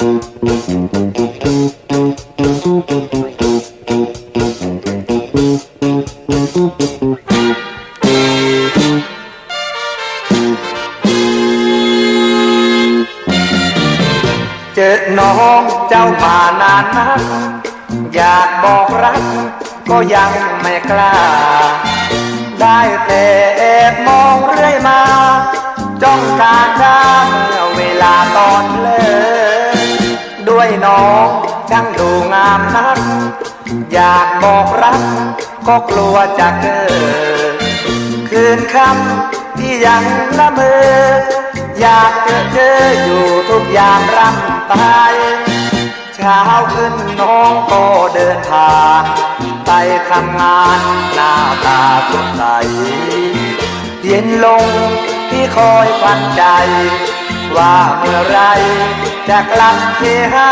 เจอน้องเจ้ามานานนักอยากบอกรัก ก็ยังไม่กล้า ได้แต่แอบมองเรื่อยมา จ้องการได้เมื่อเวลาตอน น้องช่างดูงามนัก อยากบอกรัก ก็กลัวจะเกิดคืนคำที่ยังละเมออยากเจอเจออยู่ทุกยามรำไปเช้าขึ้นน้องก็เดินทางไปทำงานหน้าตาสดใสเย็นลงที่คอยฝันใจ ว่าเมื่อไร จะกลับเทหา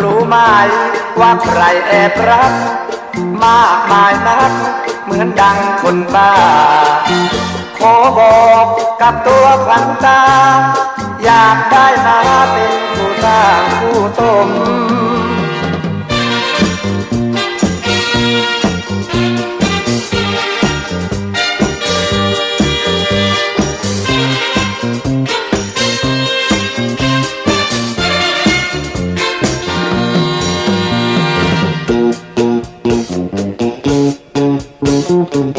รู้ไหมว่าใครแอบรัก มากมายนัก เหมือนดังคนบ้า ขอบอกกับตัวขวัญตา อยากได้มาเป็นผู้สร้างผู้สม เช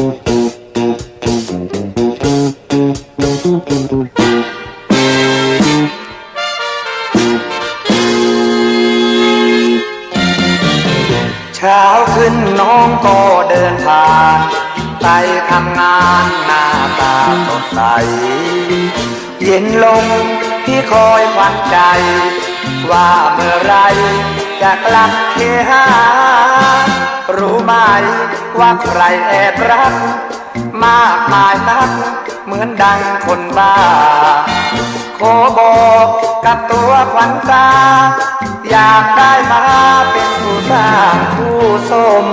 ้าขึ้นน้องก็เดินผ่านไปทำงานหน้าตาสดใส เย็นลงที่คอยฝันใจ ว่าเมื่อไรจะกลับเคหา รู้ไหมว่าใครแอบรัก มากมายนัก เหมือนดังคนบ้าขอบอกกับตัวขวัญตา อยากได้มาเป็นผู้สร้างผู้สม